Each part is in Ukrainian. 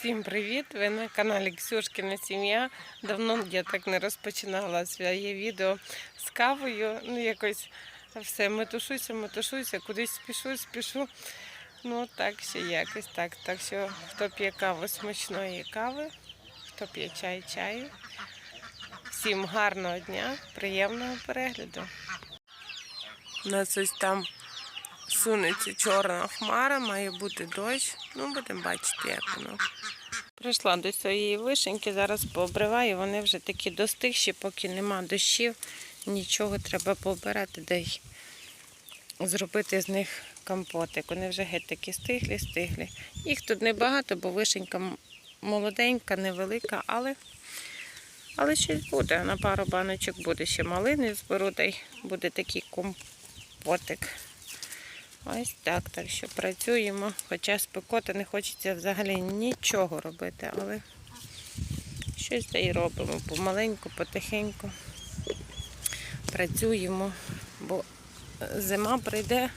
Всім привіт! Ви на каналі Ксюшкіна сім'я. Давно я так не розпочинала своє відео з кавою. Ну, якось все метушуся, метушуся, кудись спішу, спішу. Ну, так ще якось так. Так що, хто п'є каву смачної кави, хто п'є чай, чаю. Всім гарного дня, приємного перегляду. У нас ось там сунеться чорна хмара, має бути дощ. Ну, будемо бачити, як воно. Прийшла до своєї вишеньки, зараз пообриваю, вони вже такі достигші, поки нема дощів, нічого треба пообирати, де й зробити з них компотик. Вони вже геть такі стиглі, стиглі. Їх тут небагато, бо вишенька молоденька, невелика, але, але щось буде. На пару баночок буде ще малини зберу, та й буде такий компотик. Ось так, так що працюємо. Хоча спекоти не хочеться взагалі нічого робити, але щось та й робимо помаленьку, потихеньку. Працюємо, бо зима прийде,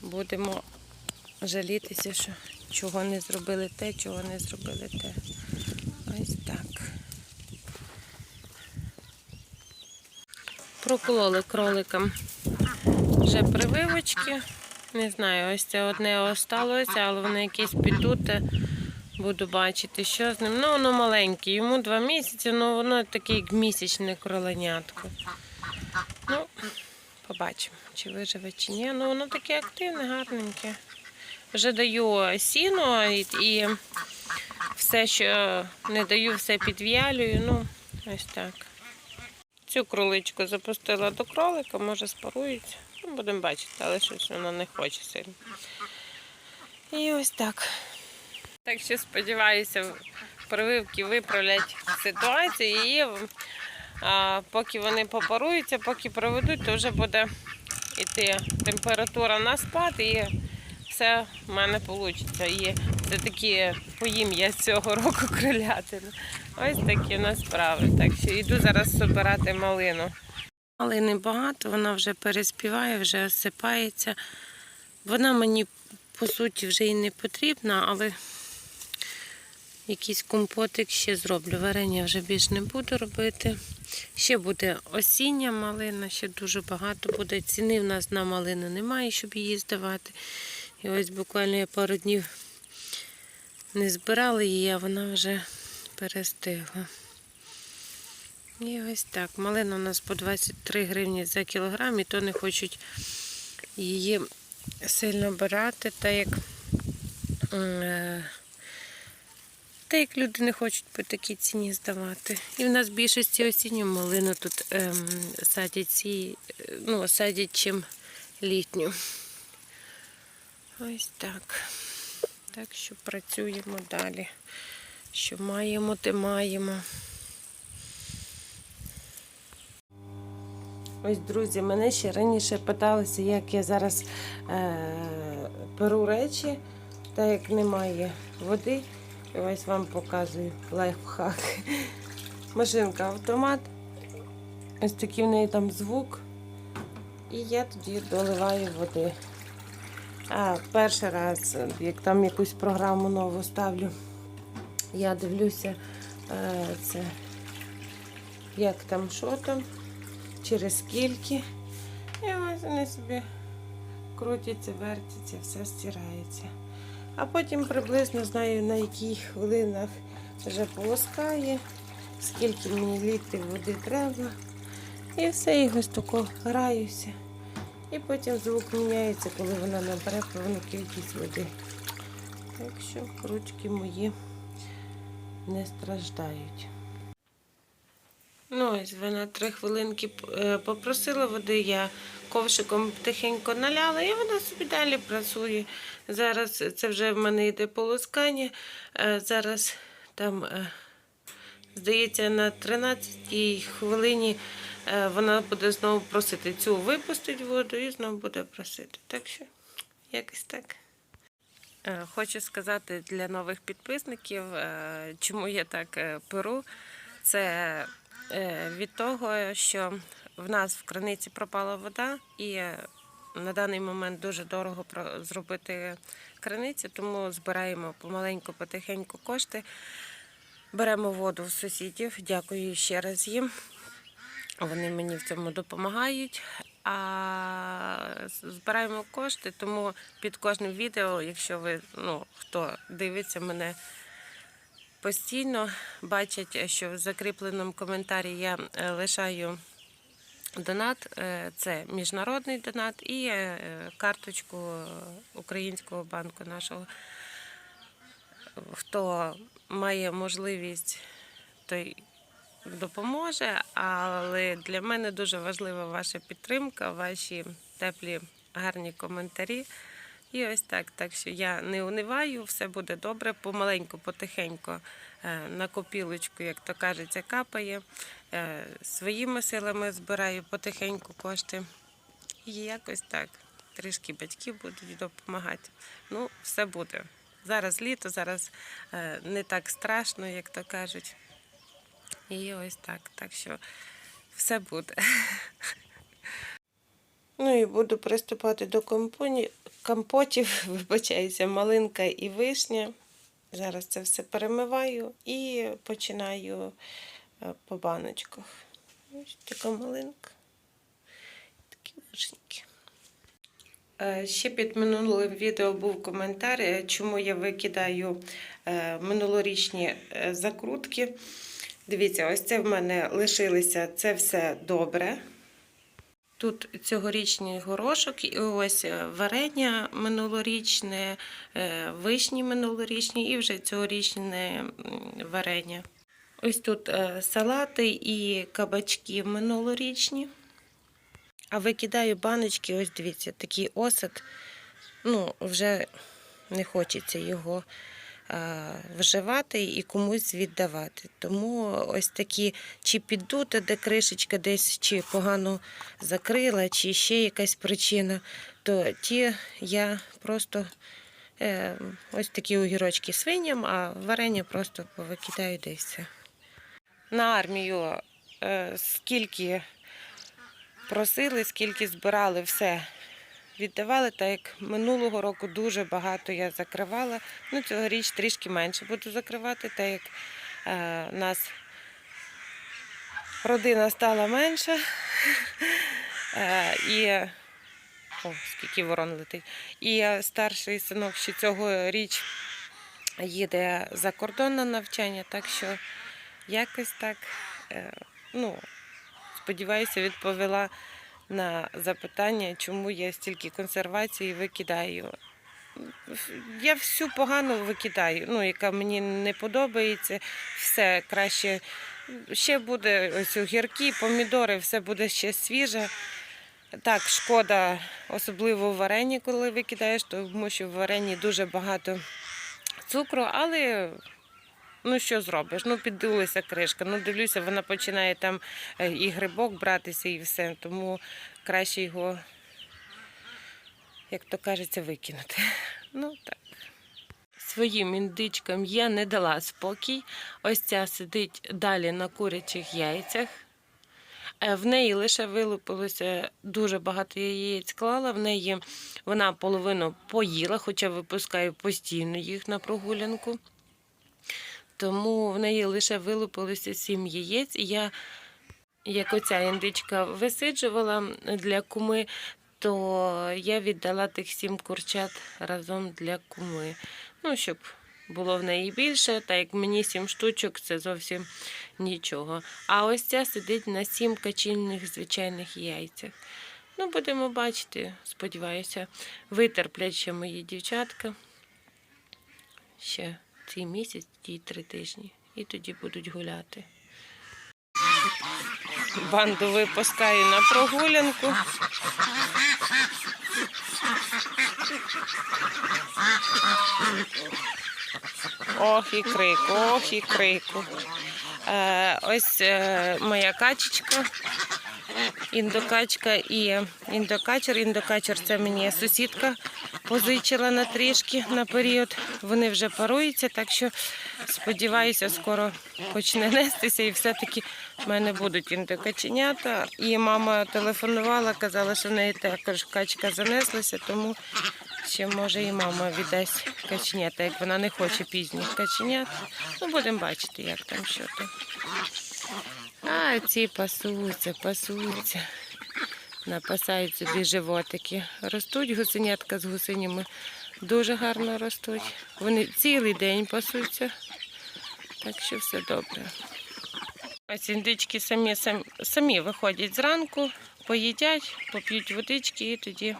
будемо жалітися, що чого не зробили те, чого не зробили те. Ось так. Прокололи кроликам вже прививочки. Не знаю, ось це одне осталося, але воно якесь підуте. Буду бачити, що з ним. Ну, воно маленьке, йому два місяці, ну воно таке як місячне кроленятко. Ну, побачимо, чи виживе, чи ні. Ну, воно таке активне, гарненьке. Вже даю сіно і, і все, що не даю, все підв'ялюю. Ну, ось так. Цю кроличку запустила до кролика, може спарується. Ну, будемо бачити, але щось вона не хоче сильно. І ось так. Так що сподіваюся, прививки виправлять ситуацію і а, поки вони попаруються, поки проведуть, то вже буде йти температура на спад і все в мене вийде. І це такі поїм я цього року крилятину. Ось такі у нас справи. Так що йду зараз збирати малину. Малини багато, вона вже переспіває, вже осипається. Вона мені, по суті, вже і не потрібна, але якийсь компотик ще зроблю. Варення вже більш не буду робити. Ще буде осіння малина, ще дуже багато буде. Ціни в нас на малину немає, щоб її здавати. І ось буквально я пару днів не збирала її, а вона вже перестигла. І ось так. Малина у нас по 23 гривні за кілограм, і то не хочуть її сильно брати, так як, е, та як люди не хочуть по такій ціні здавати. І в нас більшості осінню малину тут ем, садять ці, е, ну, садять чим літню. Ось так. Так що працюємо далі. Що маємо, те маємо. Ось, друзі, мене ще раніше питалися, як я зараз е, перу речі, та як немає води. І ось вам показую лайфхак. Машинка автомат. Ось такий в неї там звук. І я тоді доливаю води. А перший раз, як там якусь програму нову ставлю, я дивлюся, е, це як там, що там через скільки. І ось вони собі крутяться, вертяться, все стирається. А потім приблизно знаю, на яких хвилинах вже полоскає, скільки мені літрів води треба. І все, і ось тако граюся. І потім звук міняється, коли вона набере певну кількість води. Так що ручки мої не страждають. Ну, ось вона три хвилинки е, попросила води, я ковшиком тихенько наляла, і вона собі далі працює. Зараз це вже в мене йде полоскання. Е, Зараз там, е, здається, на 13-й хвилині вона буде знову просити цю випустить воду і знову буде просити. Так що, якось так. Е, Хочу сказати для нових підписників, е, чому я так е, перу. Це е, від того, що в нас в краниці пропала вода, і е, на даний момент дуже дорого зробити криниці, тому збираємо помаленьку, потихеньку кошти. Беремо воду в сусідів. Дякую ще раз їм. Вони мені в цьому допомагають. А збираємо кошти, тому під кожним відео, якщо ви ну, хто дивиться мене постійно, бачать, що в закріпленому коментарі я е, лишаю донат. Е, Це міжнародний донат і е, карточку українського банку нашого. Хто має можливість, той допоможе. Але для мене дуже важлива ваша підтримка, ваші теплі, гарні коментарі. І ось так. Так що я не униваю, все буде добре, помаленьку, потихеньку е, на копілочку, як то кажеться, капає. Е, Своїми силами збираю потихеньку кошти. І якось так. Трішки батьки будуть допомагати. Ну, все буде. Зараз літо, зараз е, не так страшно, як то кажуть. І ось так. Так що все буде. Ну і буду приступати до компоні... компотів, вибачаюся, малинка і вишня. Зараз це все перемиваю і починаю е, по баночках. Ось така малинка. Такі вишеньки. Е, Ще під минулим відео був коментар, е, чому я викидаю минулорічні закрутки. Дивіться, ось це в мене лишилося, це все добре. Тут цьогорічний горошок, і ось е, варення минулорічне, е, вишні минулорічні і вже цьогорічне варення. Ось тут е, салати і кабачки минулорічні. А викидаю баночки, ось дивіться, такий осад. Ну, вже не хочеться його вживати і комусь віддавати. Тому ось такі чи піддути, де кришечка десь чи погано закрила, чи ще якась причина, то ті я просто е, ось такі огірочки свиням, а варення просто повикидаю де й все. На армію е, скільки просили, скільки збирали, все віддавали. Так як минулого року дуже багато я закривала. Ну, цьогоріч трішки менше буду закривати, так як е, нас родина стала менша. Е, і о, скільки ворон летить. І е, старший синок ще цього річ їде за кордон на навчання, так що якось так, е, ну, сподіваюся, відповіла на запитання, чому я стільки консервації викидаю. Я всю погано викидаю, ну, яка мені не подобається, все краще. Ще буде ось огірки, помідори, все буде ще свіже. Так, шкода, особливо в варенні, коли викидаєш, тому що в варенні дуже багато цукру, але ну що зробиш? Ну, піддулася кришка. Ну, дивлюся, вона починає там е, і грибок братися, і все. Тому краще його, як то кажеться, викинути. Ну так. Своїм індичкам я не дала спокій. Ось ця сидить далі на курячих яйцях. Е, В неї лише вилупилося дуже багато яєць клала. В неї вона половину поїла, хоча випускаю постійно їх на прогулянку. Тому в неї лише вилупилося сім яєць. І я, як оця індичка висиджувала для куми, то я віддала тих сім курчат разом для куми. Ну, щоб було в неї більше, так як мені сім штучок, це зовсім нічого. А ось ця сидить на сім качільних звичайних яйцях. Ну, будемо бачити, сподіваюся, витерплять ще мої дівчатка. Ще цей місяць, ті три тижні, і тоді будуть гуляти. Банду випускаю на прогулянку. Ох і крик, ох і крику. Е, ось е, моя качечка. індокачка і індокачер. Індокачер це мені сусідка позичила на трішки на період. Вони вже паруються, так що сподіваюся, скоро почне нестися і все-таки в мене будуть індокаченята. І мама телефонувала, казала, що в неї також качка занеслася, тому ще може і мама віддасть каченята, як вона не хоче пізніх каченят. Ну, будемо бачити, як там що там. А ці пасуться, пасуться. Напасають собі животики. Ростуть гусенятка з гусенями. Дуже гарно ростуть. Вони цілий день пасуться. Так що все добре. Ось індички самі, самі виходять зранку, поїдять, поп'ють водички і тоді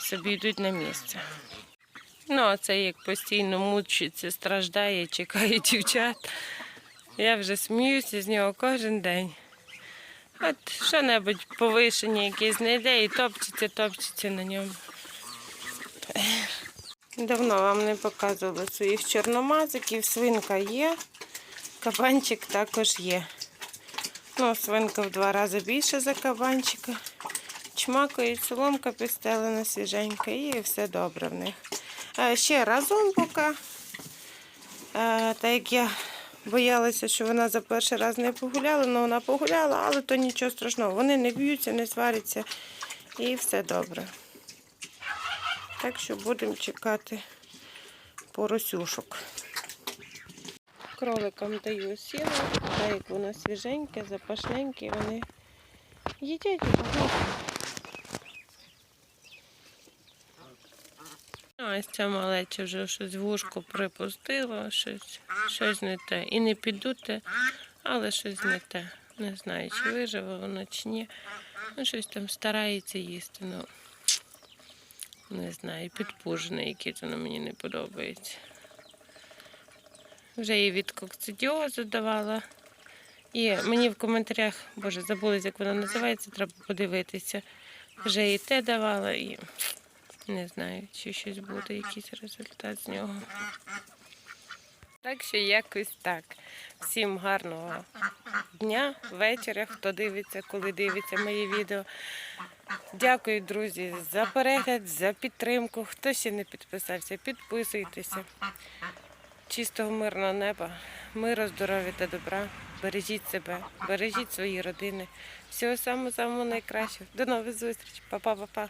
собі йдуть на місце. Ну, а це як постійно мучиться, страждає, чекає дівчат. Я вже сміюся з нього кожен день. От що-небудь повишення якесь знайде і топчеться, топчеться на ньому. Давно вам не показувала своїх чорномазиків. Свинка є, кабанчик також є. Ну, свинка в два рази більше за кабанчика. Чмакають, соломка підстелена свіженька і все добре в них. Ще разом поки. Так як я боялася, що вона за перший раз не погуляла, але вона погуляла, але то нічого страшного. Вони не б'ються, не сваряться і все добре. Так що будемо чекати поросюшок. Кроликам даю сіло, так як воно свіженьке, запашненьке, вони їдять і Ось ця малеча вже щось вушку припустила, щось, щось не те. І не підуте, але щось не те. Не знаю, чи виживе воно, чи ні. Ну, щось там старається їсти. Ну, не знаю, підпужене, якесь воно мені не подобається. Вже їй від кокцидіозу давала. І мені в коментарях, боже, забулась, як воно називається, треба подивитися. Вже і те давала, і не знаю, чи щось буде, якийсь результат з нього. Так що якось так. Всім гарного дня, вечора, хто дивиться, коли дивиться мої відео. Дякую, друзі, за перегляд, за підтримку. Хто ще не підписався, підписуйтеся. Чистого мирного неба, миру, здоров'я та добра. Бережіть себе, бережіть свої родини. Всього самого самого найкращого. До нових зустрічей. Па-па-па-па.